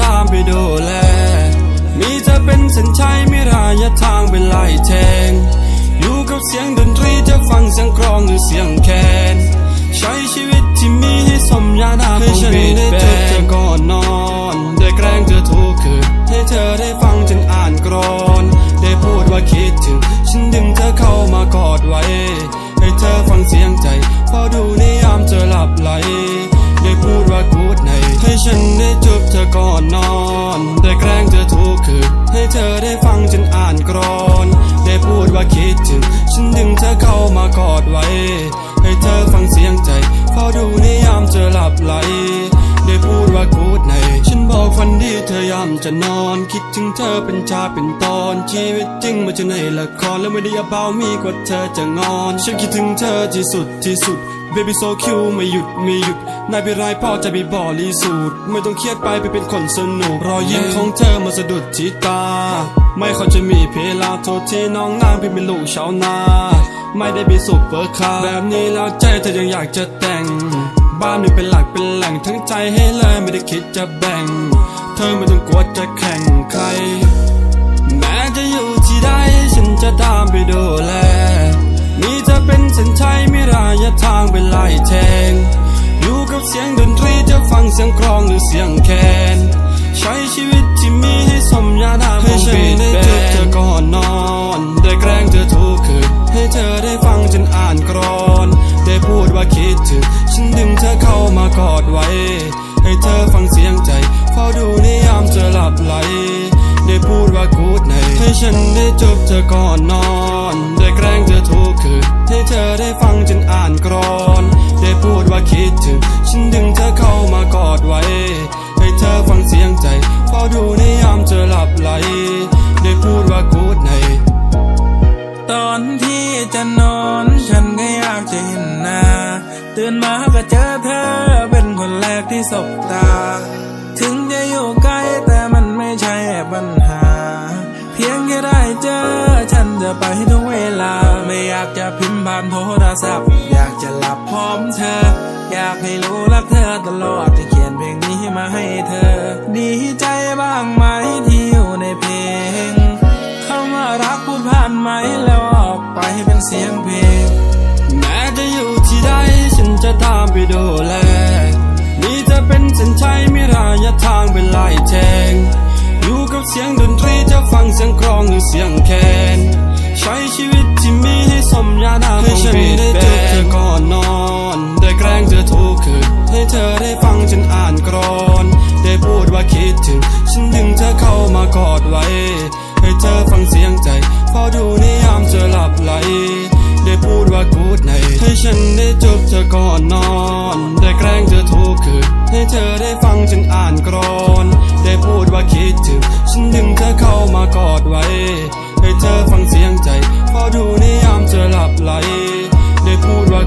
ตามไปดูแล มีเธอเป็นเส้นชัยไม่รายทางเป็นไล่แทง อยู่กับเสียงดนตรีจะฟังเสียงกรองหรือเสียงแคนใช้ชีวิตที่มีให้สมญานาให้ฉันได้เจอเธอก่อนนอน ได้แกล้งเธอทุกคืนให้เธอได้ฟังจนอ่านกรอน ได้พูดว่าคิดถึงฉันดึง ฉันได้จูบเธอก่อนนอน ได้แกล้งเธอทุกคืนให้เธอได้ฟังฉันอ่านกรอน ได้พูดว่าคิดถึง ฉันดึงเธอเข้ามากอดไว้ ให้เธอฟังเสียงใจเฝ้าดูในยามเธอหลับไหล เธอยาจะนอนคิดถึงเธอเป็นชาเป็นตอน ชีวิตจริงมันจะในละครแล้วไม่ได้เบามีกว่าเธอจะงอน ฉันคิดถึงเธอที่สุดที่สุด Baby so cute ไม่หยุดไม่หยุดนายเป็นไรพ่อจะไปบอลีสูตรไม่ต้องเครียดไปไปเป็นคนสนุกรอยยิ้มของเธอมาสะดุดที่ตา ไม่เขาจะมีเพลาโทษที่น้องนางพี่เป็นลูกชาวนา ไม่ได้ไปสุปเปอร์คาร์แบบนี้แล้วใจเธอยังอยากจะแต่ง บ้านนี่เป็นหลักเป็นแหล่งทั้งใจให้เลยไม่ได้คิดจะแบ่ง เธอไม่ต้องกลัวจะแข่งใคร แม้จะอยู่ที่ใดฉันจะตามไปดูแลมีเธอเป็นเส้นชัยไม่รายทางเป็นไล่แทง อยู่กับเสียงดนตรีจะฟังเสียงกลองหรือเสียงแคน ใช้ชีวิตที่มีให้สมญานาให้ฉันได้จูบเธ ให้เธอฟังเสียงใจเฝ้าดูในยามเธอหลับไหล ได้พูดว่ากูดในให้ฉันได้จูบเธอก่อนนอน ได้แกล้งเธอทุกคืนให้เธอได้ฟังจนอ่านกรอน ได้พูดว่าคิดถึง ฉันดึงเธอเข้ามากอดไว้ ให้เธอฟังเสียงใจเฝ้าดูในยามเธอหลับไหล ได้พูดว่ากูดในตอนที่จะนอน ฉันก็อยากจะเห็นหน้าตื่นมาก็เจอเธอ กที่สบตา ถึงจะอยู่ใกล้แต่มันไม่ใช่ปัญหา เพียงแค่ได้เจอ ฉันจะไปทุกเวลา ไม่อยากจะพิมพ์ผ่านโทรศัพท์ อยากจะหลับพร้อมเธอ อยากให้รู้รักเธอตลอดที่เขียนเพลงนี้มาให้เธอ ดีใจบ้างไหมที่อยู่ในเพลงเข้ามารักพูดผ่านไหมแล้วออกไปเป็นเสียงเพลง แม้จะอยู่ที่ใดฉันจะตามไปดูแล รายทางเป็นไล่แทง อยู่กับเสียงดนตรีจะฟังเสียงกรองหรือเสียงแคนใช้ชีวิตที่มีให้สมญานาให้ฉันได้จูบเธอก่อนนอน ได้แกล้งเธอทุกคืนให้เธอได้ฟังจนอ่านกรอน ได้พูดว่าคิดถึง ฉันดึงเธอเข้ามากอดไว้ ให้เธอฟังเสียงใจเฝ้าดูในยามเธอหลับไหล ได้พูดว่ากูดในให้ฉันได้จบเธอก่อนนอน ได้แกล้งเธอทุกคืน ให้เธอได้ฟังฉันอ่านกรอน ได้พูดว่าคิดถึง ฉันดึงเธอเข้ามากอดไว้ ให้เธอฟังเสียงใจ พอดูในยามเธอหลับไหล ได้พูดว่า